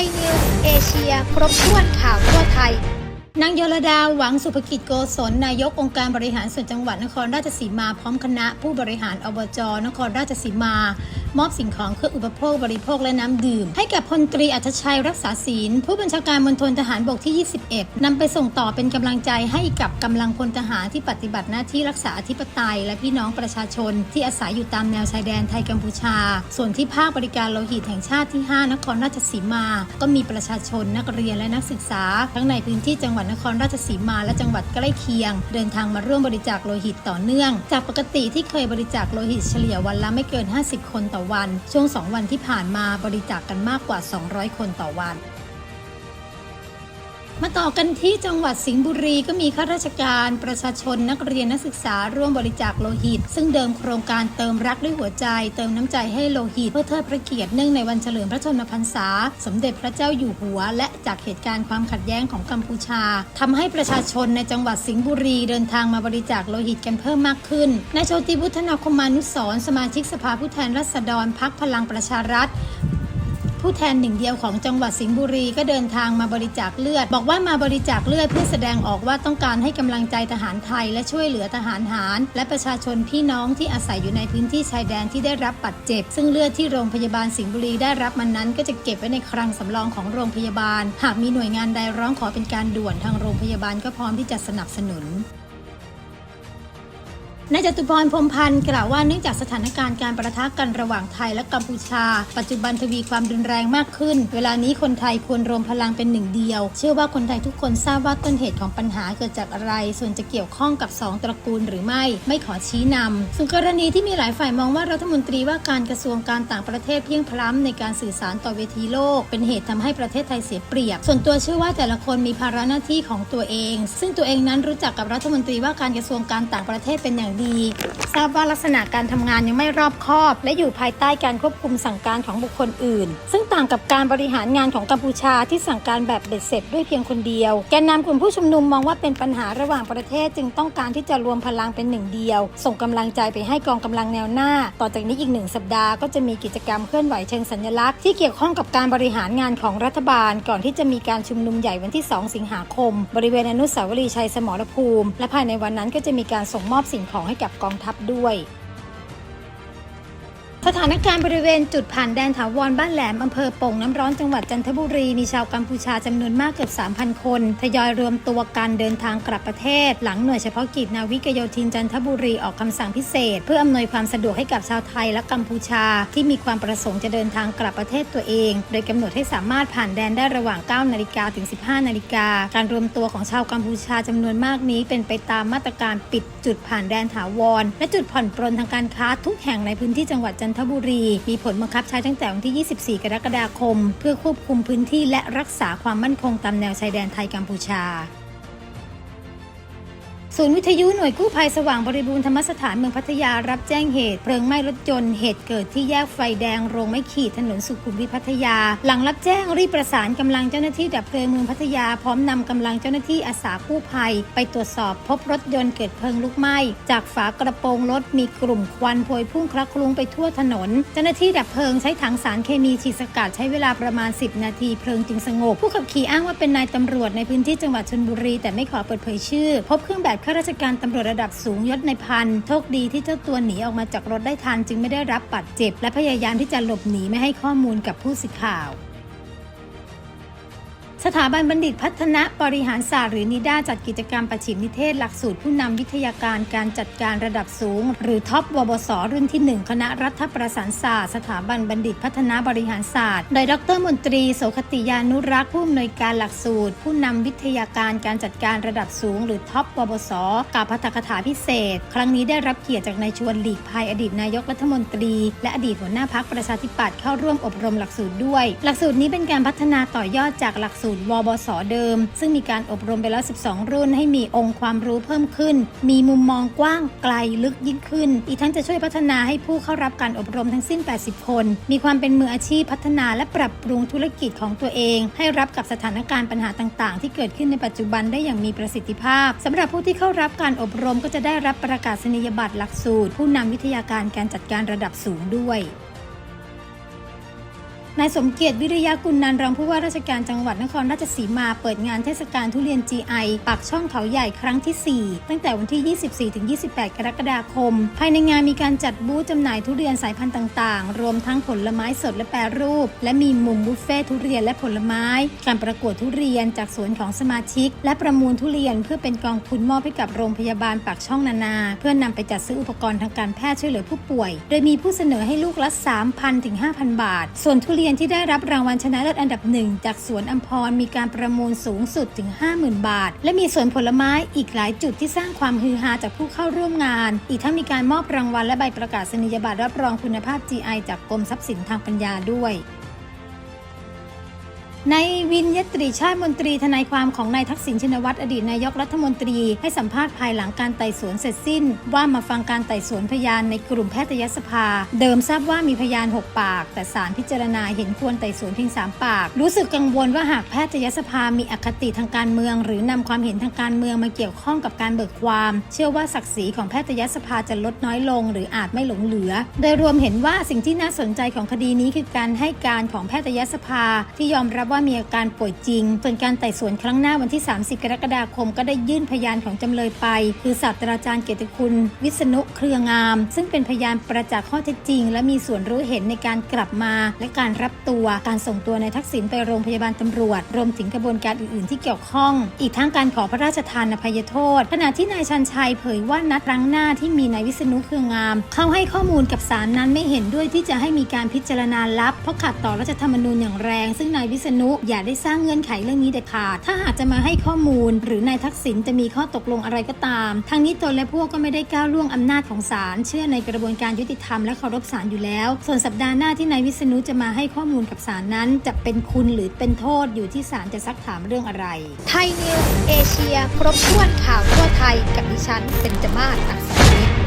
ยนิวส์เอเชีย ครบถ้วนข่าวทั่วไทย นางยลดาหวังสุภกิจโกศลนายกองค์การบริหารส่วนจังหวัดนครราชสีมา พร้อมคณะผู้บริหารอบจนครราชสีมามอบสิ่งของเครื่องอุปโภคบริโภคและน้ำดื่ม ให้กับพลตรีอัธชัยรักษาศีล ผู้บัญชาการมณฑลทหารบกที่ 21 นำไปส่งต่อเป็นกำลังใจให้กับกำลังพลทหารที่ปฏิบัติหน้าที่รักษาอธิปไตย และพี่น้องประชาชน ที่อาศัยอยู่ตามแนวชายแดนไทยกัมพูชา ส่วนที่ภาคบริการโลหิตแห่งชาติที่ 5 นครราชสีมา ก็มีประชาชนนักเรียนและนักศึกษา ทั้งในพื้นที่จังหวัดนครราชสีมา และจังหวัดใกล้เคียง เดินทางมาร่วมบริจาคโลหิตต่อเนื่อง จากปกติที่เคยบริจาคโลหิตเฉลี่ยวันละไม่เกิน 50 คนต่อวัน ช่วง 2 วันที่ผ่านมาบริจาคกันมากกว่า 200 คนต่อวัน มาต่อกันที่จังหวัดสิงห์บุรีก็มีข้าราชการประชาชนนักเรียนนักศึกษาร่วมบริจาคโลหิต ซึ่งเดิมโครงการเติมรักด้วยหัวใจ เติมน้ำใจให้โลหิต เพื่อเทิดพระเกียรติเนื่องในวันเฉลิมพระชนมพรรษา สมเด็จพระเจ้าอยู่หัว และจากเหตุการณ์ความขัดแย้งของกัมพูชาทำให้ประชาชนในจังหวัดสิงห์บุรีเดินทางมาบริจาคโลหิตกันเพิ่มมากขึ้นนายโชติบุฒนาคมานุสรสมาชิกสภาผู้แทนราษฎรพักพลังประชารัฐ ผู้แทนหนึ่งเดียวของจังหวัดสิงห์บุรีก็เดินทางมาบริจาคเลือด บอกว่ามาบริจาคเลือดเพื่อแสดงออกว่าต้องการให้กำลังใจทหารไทย และช่วยเหลือทหารหาร และประชาชนพี่น้องที่อาศัยอยู่ในพื้นที่ชายแดนที่ได้รับบาดเจ็บ ซึ่งเลือดที่โรงพยาบาลสิงห์บุรีได้รับมันนั้น ก็จะเก็บไว้ในคลังสำรองของโรงพยาบาล หากมีหน่วยงานใดร้องขอเป็นการด่วนทางโรงพยาบาลก็พร้อมที่จะสนับสนุน นายจตุพรพรมพันธ์กล่าวว่าเนื่องจากสถานการณ์การประทะกันระหว่างไทยและกัมพูชา ปัจจุบันทวีความรุนแรงมากขึ้น เวลานี้คนไทยควรรวมพลังเป็นหนึ่งเดียว เชื่อว่าคนไทยทุกคนทราบว่าต้นเหตุของปัญหาเกิดจากอะไร ส่วนจะเกี่ยวข้องกับสองตระกูลหรือไม่ ไม่ขอชี้นำส่วนกรณีที่มีหลายฝ่ายมองว่ารัฐมนตรีว่าการกระทรวงการต่างประเทศเพียงพล้ำในการสื่อสารต่อเวทีโลก เป็นเหตุทำให้ประเทศไทยเสียเปรียบ ส่วนตัวเชื่อว่าแต่ละคนมีภาระหน้าที่ของตัวเอง ซึ่งตัวเองนั้นรู้จักกับรัฐมนตรีว่าการกระทรวงการต่างประเทศเป็นอย่างดี ทราบว่าลักษณะการทำงานยังไม่รอบคอบ และอยู่ภายใต้การควบคุมสั่งการของบุคคลอื่น ซึ่งต่างกับการบริหารงานของกัมพูชาที่สั่งการแบบเบ็ดเสร็จด้วยเพียงคนเดียว แกนนำกลุ่มผู้ชุมนุมมองว่าเป็นปัญหาระหว่างประเทศจึงต้องการที่จะรวมพลังเป็นหนึ่งเดียว ส่งกำลังใจไปให้กองกำลังแนวหน้า ต่อจากนี้อีกหนึ่งสัปดาห์ก็จะมีกิจกรรมเคลื่อนไหวเชิงสัญลักษณ์ที่เกี่ยวข้องกับการบริหารงานของรัฐบาล ก่อนที่จะมีการชุมนุมใหญ่วันที่ 2 สิงหาคม บริเวณอนุสาวรีย์ชัยสมรภูมิ และภายในวันนั้นก็จะมีการส่งมอบสิ่งของให้กับกองทัพด้วย สถานการณ์บริเวณจุดผ่านแดนถาวรบ้านแหลม อำเภอโป่งน้ำร้อนจังหวัดจันทบุรี มีชาวกัมพูชาจำนวนมากเกือบ 3,000 คน ทยอยรวมตัวกันเดินทางกลับประเทศ หลังหน่วยเฉพาะกิจนาวิกโยธินจันทบุรีออกคำสั่งพิเศษ เพื่ออำนวยความสะดวกให้กับชาวไทยและกัมพูชา ที่มีความประสงค์จะเดินทางกลับประเทศตัวเอง โดยกำหนดให้สามารถผ่านแดนได้ระหว่าง 9 นาฬิกาถึง 15 นาฬิกา การรวมตัวของชาวกัมพูชาจำนวนมากนี้ เป็นไปตามมาตรการปิดจุดผ่านแดนถาวรและจุดผ่อนปรนทางการค้าทุกแห่งในพื้นที่จังหวัดจันทบุรี มีผลบังคับใช้ตั้งแต่วันที่ 24 กรกฎาคม เพื่อควบคุมพื้นที่และรักษาความมั่นคงตามแนวชายแดนไทยกัมพูชา ศูนย์วิทยุหน่วยกู้ภัยสว่างบริบูรณ์ธรรมสถานเมืองพัทยารับแจ้งเหตุ เพลิงไหม้รถยนต์เหตุเกิดที่แยกไฟแดงโรงไม้ขีดถนนสุขุมวิทพัทยา หลังรับแจ้งรีบประสานกำลังเจ้าหน้าที่ดับเพลิงเมืองพัทยาพร้อมนำกำลังเจ้าหน้าที่อาสากู้ภัย ไปตรวจสอบพบรถยนต์เกิดเพลิงลุกไหม้จากฝากระโปรงรถมีกลุ่มควันพวยพุ่งคลักคลุ้งไปทั่วถนน เจ้าหน้าที่ดับเพลิงใช้ถังสารเคมีฉีดสกัดใช้เวลาประมาณ 10 นาทีเพลิงจึงสงบผู้ขับขี่อ้างว่าเป็นนายตำรวจในพื้นที่จังหวัดชลบุรีแต่ไม่ขอเปิดเผยชื่อ พบเครื่องแบบข้าราชการตำรวจระดับสูงยศในพันโชคดีที่เจ้าตัวหนีออกมาจากรถได้ทันจึงไม่ได้รับบาดเจ็บ และพยายามที่จะหลบหนีไม่ให้ข้อมูลกับผู้สื่อข่าว สถาบันบัณฑิตพัฒนาบริหารศาสตร์หรือนิด้าจัดกิจกรรมประชิมนิเทศ หลักสูตรผู้นำวิทยาการการจัดการระดับสูง หรือท็อปวบสรุ่นที่ 1 คณะรัฐประศานศาสตร์ สถาบันบัณฑิตพัฒนาบริหารศาสตร์ โดยดรมนตรีโสคติยานุรักษ์ผู้อำนวยการหลักสูตร ผู้นำวิทยาการการจัดการระดับสูง หรือท็อปวบสกล่าวพัฒกถาพิเศษ ครั้งนี้ได้รับเกียรติจากนายชวนหลีกภัยอดีตนายกรัฐมนตรี และอดีตหัวหน้าพักประชาธิปัตย์เข้าร่วมอบรมหลักสูตรด้วย หลักสูตรนี้เป็นการพัฒนาต่อยอดจากหลักสูตรวบสเดิม ซึ่งมีการอบรมไปแล้ว 12 รุ่น ให้มีองค์ความรู้เพิ่มขึ้น มีมุมมองกว้างไกลลึกยิ่งขึ้น อีกทั้งจะช่วยพัฒนาให้ผู้เข้ารับการอบรมทั้งสิ้น 80 คน มีความเป็นมืออาชีพพัฒนาและปรับปรุงธุรกิจของตัวเอง ให้รับกับสถานการณ์ปัญหาต่าง ๆ ที่เกิดขึ้นในปัจจุบันได้อย่างมีประสิทธิภาพสำหรับผู้ที่เข้ารับการอบรมก็จะได้รับประกาศนียบัตรหลักสูตร ผู้นำวิทยาการการจัดการระดับสูงด้วย นายสมเกียรติวิริยากุลนันรองผู้ว่าราชการจังหวัดนครราชสีมาเปิดงานเทศกาลทุเรียน GI ปากช่องเขาใหญ่ครั้งที่ 4 ตั้งแต่วันที่ 24-28 กรกฎาคม ภายในงานมีการจัดบูธจำหน่ายทุเรียนสายพันธุ์ต่างๆ รวมทั้งผลไม้สดและแปรรูป และมีมุมบุฟเฟ่ทุเรียนและผลไม้ การประกวดทุเรียนจากสวนของสมาชิก และประมูลทุเรียนเพื่อเป็นกองทุนมอบให้กับโรงพยาบาลปากช่องนานา เพื่อนำไปจัดซื้ออุปกรณ์ทางการแพทย์ช่วยเหลือผู้ป่วย โดยมีผู้เสนอให้ลูกละ 3,000ถึง5,000 บาท ส่วนทุเรียนที่ได้รับรางวัลชนะเลิศอันดับหนึ่งจากสวนอัมพรมีการประมูลสูงสุดถึง 50,000 บาท และมีสวนผลไม้อีกหลายจุดที่สร้างความฮือฮาจากผู้เข้าร่วมงาน อีกทั้งมีการมอบรางวัลและใบประกาศนียบัตรรับรองคุณภาพ GI จากกรมทรัพย์สินทางปัญญาด้วย ในวินยตรีชาติมนตรีทนายความของนายทักษิณชินวัตรอดีตนายกรัฐมนตรี ให้สัมภาษณ์ภายหลังการไต่สวนเสร็จสิ้น ว่ามาฟังการไต่สวนพยานในกลุ่มแพทยสภา เดิมทราบว่ามีพยาน 6 ปาก แต่ศาลพิจารณาเห็นควรไต่สวนเพียง 3 ปาก รู้สึกกังวลว่าหากแพทยสภามีอคติทางการเมือง หรือนำความเห็นทางการเมืองมาเกี่ยวข้องกับการเบิกความ เชื่อว่าศักดิ์ศรีของแพทยสภาจะลดน้อยลง หรืออาจไม่หลงเหลือ โดยรวมเห็นว่าสิ่งที่น่าสนใจของคดีนี้คือการให้การของแพทยสภาที่ยอมรับว่ามีอาการป่วยจริง ส่วนการไต่สวนครั้งหน้าวันที่ 30 กรกฎาคม ก็ได้ยื่นพยานของจำเลยไป คือศาสตราจารย์เกียรติคุณ วิษณุเครืองาม ซึ่งเป็นพยานประจักษ์ข้อเท็จจริง และมีส่วนรู้เห็นในการกลับมา และการรับตัวการส่งตัวในทักษิณไปโรงพยาบาลตำรวจ รวมถึงกระบวนการอื่นๆ ที่เกี่ยวข้อง อีกทั้งการขอพระราชทานอภัยโทษ ขณะที่นายชันชัยเผยว่านัดครั้งหน้าที่มีนายวิษณุเครืองาม เข้าให้ข้อมูลกับศาลนั้นไม่เห็นด้วยที่จะให้มีการพิจารณาลับเพราะขัดต่อรัฐธรรมนูญอย่างแรง ซึ่งนายวิษณุอย่าได้สร้างเงื่อนไขเรื่องนี้เด็ดขาด ถ้าหากจะมาให้ข้อมูล หรือนายทักษิณจะมีข้อตกลงอะไรก็ตามทางนี้ตนและพวกก็ไม่ได้ก้าวล่วงอำนาจของศาล เชื่อในกระบวนการยุติธรรมและเคารพศาลอยู่แล้ว ส่วนสัปดาห์หน้าที่นายวิษณุจะมาให้ข้อมูลกับศาลนั้น จะเป็นคุณหรือเป็นโทษอยู่ที่ศาลจะซักถามเรื่องอะไร ไทยนิวส์เอเชีย ครบถ้วนข่าวทั่วไทยกับดิฉันเบนจมาศอักษรนิต